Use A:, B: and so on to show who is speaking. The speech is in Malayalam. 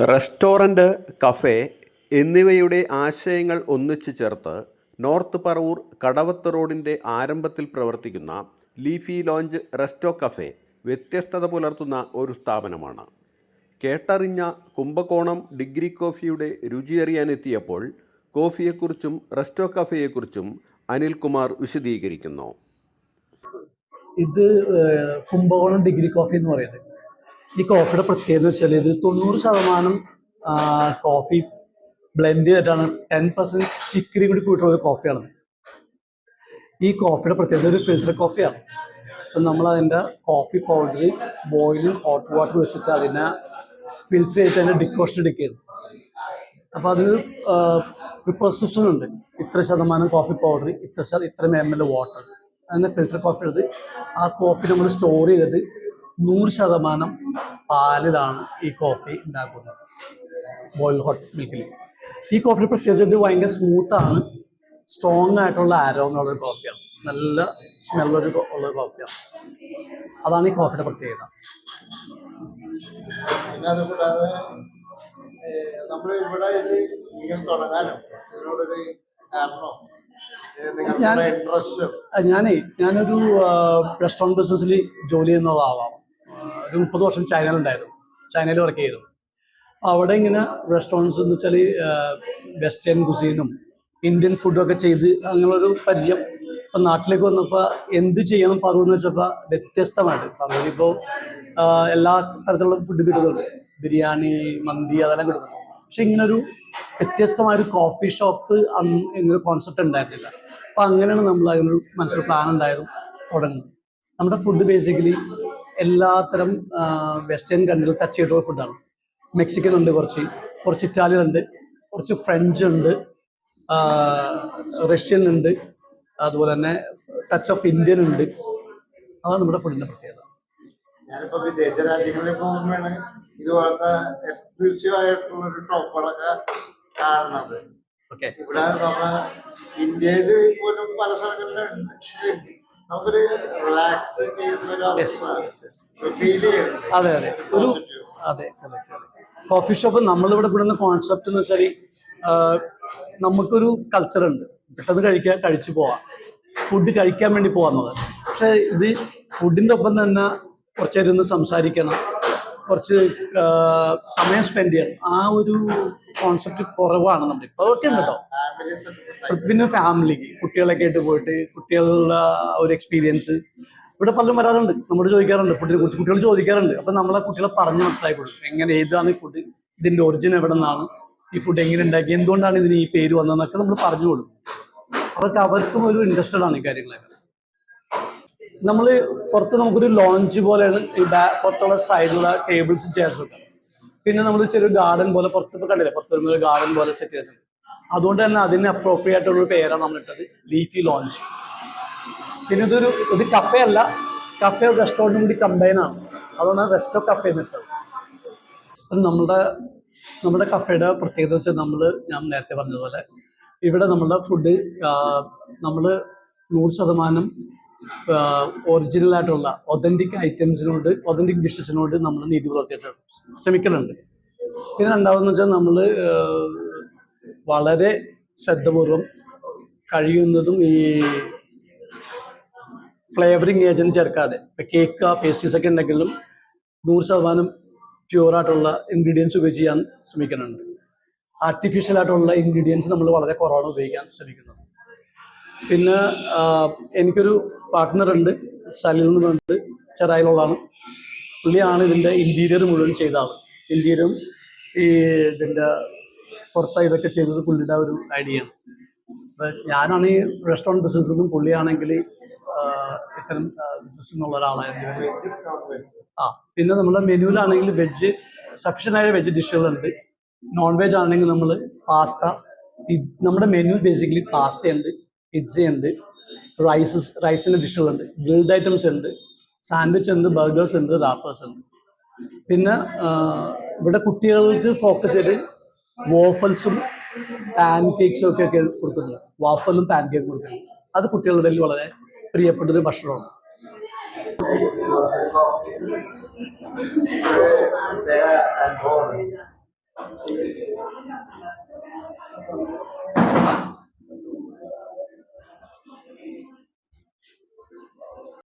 A: റെസ്റ്റോറന്റ് കഫേ എന്നിവയുടെ ആശയങ്ങൾ ഒന്നിച്ചു ചേർത്ത് നോർത്ത് പറവൂർ കടവത്ത് റോഡിന്റെ ആരംഭത്തിൽ പ്രവർത്തിക്കുന്ന ലീഫി ലോഞ്ച് റെസ്റ്റോ കഫേ വ്യത്യസ്തത പുലർത്തുന്ന ഒരു സ്ഥാപനമാണ്. കേട്ടറിഞ്ഞ കുംഭകോണം ഡിഗ്രി കോഫിയുടെ രുചിയറിയാനെത്തിയപ്പോൾ കോഫിയെക്കുറിച്ചും റെസ്റ്റോ കഫേയെക്കുറിച്ചും അനിൽകുമാർ വിശദീകരിക്കുന്നു.
B: ഇത് കുംഭകോണം ഡിഗ്രി കോഫി എന്ന് പറയുന്നത്. ഈ കോഫിയുടെ പ്രത്യേകത എന്ന് വെച്ചാൽ ഇത് തൊണ്ണൂറ് ശതമാനം കോഫി ബ്ലെൻഡ് ചെയ്തിട്ടാണ്. ടെൻ പെർസെന്റ് ചിക്കരി കൂടി കൂട്ടുള്ള കോഫിയാണ് ഈ കോഫിയുടെ പ്രത്യേകത ഒരു ഫിൽറ്റർ കോഫിയാണ് അപ്പം നമ്മൾ അതിന്റെ കോഫി പൗഡർ ബോയിലും ഹോട്ട് വാട്ടർ വെച്ചിട്ട് അതിനെ ഫിൽറ്റർ ചെയ്തിട്ട് അതിന്റെ ഡിക്കോഷൻ എടുക്കുകയാണ്. അപ്പോൾ അതിന് ഒരു പ്രൊസഷൻ ഉണ്ട്. ഇത്ര ശതമാനം കോഫി പൗഡർ ഇത്ര ഇത്ര എം എൽ വാട്ടർ അങ്ങനെ ഫിൽറ്റർ കോഫി എടുത്ത് ആ കോഫി നമ്മൾ സ്റ്റോർ ചെയ്തിട്ട് നൂറ് ശതമാനം പാലിലാണ് ഈ കോഫി ഉണ്ടാക്കുന്നത്. ബോയിൽ ഹോട്ട് മിൽക്കിൽ ഈ കോഫി പ്രത്യേകിച്ച് ഇത് ഭയങ്കര സ്മൂത്താണ് സ്ട്രോങ് ആയിട്ടുള്ള ആരോമ ഉള്ള ഒരു കോഫിയാണ് നല്ല സ്മെല്ലൊരു ഉള്ള ഒരു കോഫിയാണ് അതാണ് ഈ കോഫിയുടെ പ്രത്യേകത.
C: പിന്നെ അതുകൂടാതെ നമ്മൾ ഇവിടെ ഇത് ഇങ്ങനെ തുടങ്ങാനും ഇതിനോടൊരു കാരണോ
B: ഞാൻ-
C: നിങ്ങളുടെ ഇൻട്രസ്റ്റും
B: ആ, ഞാനേ ഞാനൊരു റെസ്റ്റോറന്റ് ബിസിനസ്സിൽ ജോലി ചെയ്യുന്ന ആളാണ് ഒരു മുപ്പത് വർഷം ചൈനയിലുണ്ടായിരുന്നു ചൈനയിൽ വർക്ക് ചെയ്തു. അവിടെ ഇങ്ങനെ റെസ്റ്റോറന്റ്സ് എന്ന് വെച്ചാൽ വെസ്റ്റേൺ കുസീനും ഇന്ത്യൻ ഫുഡൊക്കെ ചെയ്ത് അങ്ങനെയൊരു പരിചയം. ഇപ്പം നാട്ടിലേക്ക് വന്നപ്പോൾ എന്ത് ചെയ്യണം പറവെന്ന് വെച്ചപ്പോൾ വ്യത്യസ്തമായിട്ട് പറവൂരിപ്പോൾ എല്ലാ തരത്തിലുള്ള ഫുഡ് കിട്ടുന്നുണ്ട്. ബിരിയാണി മന്തി അതെല്ലാം കിട്ടുന്നുണ്ട്. പക്ഷെ ഇങ്ങനൊരു വ്യത്യസ്തമായൊരു കോഫി ഷോപ്പ് അന്ന് ഇങ്ങനെ കോൺസെപ്റ്റ് ഉണ്ടായിരുന്നില്ല. അപ്പം അങ്ങനെയാണ് നമ്മൾ അതിനൊരു മനസ്സിൽ പ്ലാൻ ഉണ്ടായതും തുടങ്ങുന്നത്. നമ്മുടെ ഫുഡ് ബേസിക്കലി എല്ലാത്തരം വെസ്റ്റേൺ കൺട്രികൾ ടച്ച് ചെയ്തിട്ടുള്ള ഫുഡാണ് മെക്സിക്കൻ ഉണ്ട് കുറച്ച് കുറച്ച് ഇറ്റാലിയൻ ഉണ്ട് കുറച്ച് ഫ്രഞ്ച് ഉണ്ട് റഷ്യൻ ഉണ്ട് അതുപോലെ തന്നെ ടച്ച് ഓഫ് ഇന്ത്യൻ ഉണ്ട്. അതാണ് നമ്മുടെ ഫുഡിന്റെ പ്രത്യേകത.
C: ഞാനിപ്പോ വിദേശ രാജ്യങ്ങളിൽ പോകുമ്പോഴാണ് ഇതുപോലത്തെ എക്സ്ക്ലൂസീവ് ആയിട്ടുള്ള ഒരു ഷോപ്പുകളൊക്കെ കാണുന്നത്.
B: ഓക്കെ
C: ഇവിടെ നമ്മ ഇന്ത്യയിൽ പോലും പല സ്ഥലങ്ങളിലുണ്ട് നമുക്കൊരു റിലാക്സ് ചെയ്യുന്ന. ഫീൽ
B: അതെ അതെ. ഒരു അതെ. കോഫി ഷോപ്പ് നമ്മളിവിടെ ഇവിടുന്ന് കോൺസെപ്റ്റ് എന്ന് വെച്ചാൽ നമുക്കൊരു കൾച്ചർ ഉണ്ട്. പെട്ടെന്ന് കഴിക്കാൻ കഴിച്ചു പോവാം. ഫുഡ് കഴിക്കാൻ വേണ്ടി പോവാന്നത് പക്ഷെ ഇത് ഫുഡിന്റെ ഒപ്പം തന്നെ കുറച്ചേരൊന്ന് ഒന്ന് സംസാരിക്കണം. കുറച്ച് സമയം സ്പെൻഡ് ചെയ്യണം ആ ഒരു കോൺസെപ്റ്റ് കുറവാണ് നമ്മുടെ ഇപ്പോൾ ഒക്കെ ഉണ്ട് കേട്ടോ. പിന്നെ ഫാമിലിക്ക് കുട്ടികളൊക്കെ ആയിട്ട് പോയിട്ട് കുട്ടികളുടെ ഒരു എക്സ്പീരിയൻസ് ഇവിടെ പലരും വരാറുണ്ട്. നമ്മുടെ ചോദിക്കാറുണ്ട് ഫുഡിനെ കുറിച്ച്. കുട്ടികൾ ചോദിക്കാറുണ്ട്. അപ്പൊ നമ്മളെ കുട്ടികളെ പറഞ്ഞ് മനസ്സിലാക്കി കൊടുക്കും എങ്ങനെ ഏതാണ് ഈ ഫുഡ് ഇതിന്റെ ഒറിജിൻ എവിടെ നിന്നാണ് ഈ ഫുഡ് എങ്ങനെ ഉണ്ടാക്കി? എന്തുകൊണ്ടാണ് ഇതിന് ഈ പേര് വന്നതെന്നൊക്കെ നമ്മൾ പറഞ്ഞു കൊടുക്കും. അവർക്ക് അവർക്കും ഒരു ഇൻട്രസ്റ്റഡ് ആണ് ഈ കാര്യങ്ങളൊക്കെ. നമ്മൾ പുറത്ത് നമുക്കൊരു ലോഞ്ച് പോലെയാണ് ഈ ബാ- പുറത്തുള്ള സൈഡിലുള്ള ടേബിൾസ് ചെയർസ് ഒക്കെ. പിന്നെ നമ്മൾ ചെറിയ ഗാർഡൻ പോലെ പുറത്ത് ഇപ്പോൾ കണ്ടില്ലേ? പുറത്ത് വരുമ്പോൾ ഗാർഡൻ പോലെ സെറ്റ് ചെയ്തിട്ടുണ്ട് അതുകൊണ്ട് തന്നെ അതിന് അപ്രോപ്രിയേറ്റ് ആയിട്ടുള്ള പേരാണ് നമ്മൾ ഇട്ടത് ലീഫി ലോഞ്ച് പിന്നെ ഇതൊരു ഇത് കഫേ അല്ല. കഫേ റെസ്റ്റോറന്റും കൂടി കമ്പൈൻ ആണ്. അതുകൊണ്ട് റെസ്റ്റോ കഫേ എന്നിട്ടത് അപ്പം നമ്മുടെ നമ്മുടെ കഫേയുടെ പ്രത്യേകത വെച്ചാൽ നമ്മൾ ഞാൻ നേരത്തെ പറഞ്ഞതുപോലെ ഇവിടെ നമ്മളുടെ ഫുഡ് നമ്മൾ നൂറ് ശതമാനം ഒറിജിനൽ ആയിട്ടുള്ള ഒതന്റിക് ഐറ്റംസിനോട് ഒതന്റിക് ഡിഷസിനോട് നമ്മൾ നീതി പുലർത്തിയിട്ട് ശ്രമിക്കുന്നുണ്ട്. പിന്നെ രണ്ടാമതെന്ന് വെച്ചാൽ നമ്മൾ വളരെ ശ്രദ്ധപൂർവം കഴിയുന്നതും ഈ ഫ്ലേവറിങ് ഏജന്റ് ചേർക്കാതെ ഇപ്പം കേക്ക് പേസ്ട്രീസ് ഒക്കെ ഉണ്ടെങ്കിലും നൂറ് ശതമാനം പ്യൂറായിട്ടുള്ള ഇൻഗ്രീഡിയൻസ് ഉപയോഗിച്ച് ചെയ്യാൻ ശ്രമിക്കുന്നുണ്ട്. ആർട്ടിഫിഷ്യൽ ആയിട്ടുള്ള ഇൻഗ്രീഡിയൻസ് നമ്മൾ വളരെ കുറവാണ് ഉപയോഗിക്കാൻ ശ്രമിക്കുന്നത്. പിന്നെ എനിക്കൊരു പാർട്ട്ണർ ഉണ്ട് സലിൽ എന്ന് പറഞ്ഞിട്ട് ചെറായിലുള്ളതാണ്. പുള്ളിയാണ് ഇതിന്റെ ഇന്റീരിയർ മുഴുവൻ ചെയ്ത ആൾ ഇന്റീരിയറും ഈ ഇതിന്റെ പുറത്ത് ഇതൊക്കെ ചെയ്തത് പുള്ളിയുടെ ഒരു ഐഡിയ ആണ്. അപ്പോൾ ഞാനാണ് ഈ റെസ്റ്റോറന്റ് ബിസിനസ്സെന്നും പുള്ളിയാണെങ്കിൽ ഇത്തരം ബിസിനസ് എന്നുള്ള ഒരാളായിരുന്നു ആ പിന്നെ നമ്മുടെ മെനുവിലാണെങ്കിൽ വെജ് സഫീഷ്യന്റായ വെജ് ഡിഷുകളുണ്ട് നോൺ വെജ് ആണെങ്കിൽ നമ്മൾ പാസ്ത നമ്മുടെ മെനു ബേസിക്കലി പാസ്ത പിസ്സ ഉണ്ട് റൈസസ് റൈസിന്റെ ഡിഷുകളുണ്ട് ഗ്രിൽഡ് ഐറ്റംസ് ഉണ്ട് സാൻഡ്വിച്ച് ഉണ്ട് ബർഗേഴ്സ് ഉണ്ട് റാപ്പേഴ്സ് ഉണ്ട്. പിന്നെ ഇവിടെ കുട്ടികൾക്ക് ഫോക്കസ് ചെയ്ത് വോഫൽസും പാൻ കേക്സും ഒക്കെ ഒക്കെ കൊടുക്കുന്നത് വാഫലും പാൻ കേക്കും അത് കുട്ടികളുടെ ഇടയിൽ വളരെ പ്രിയപ്പെട്ടൊരു ഭക്ഷണമാണ്.
C: അനുഭവമാണ്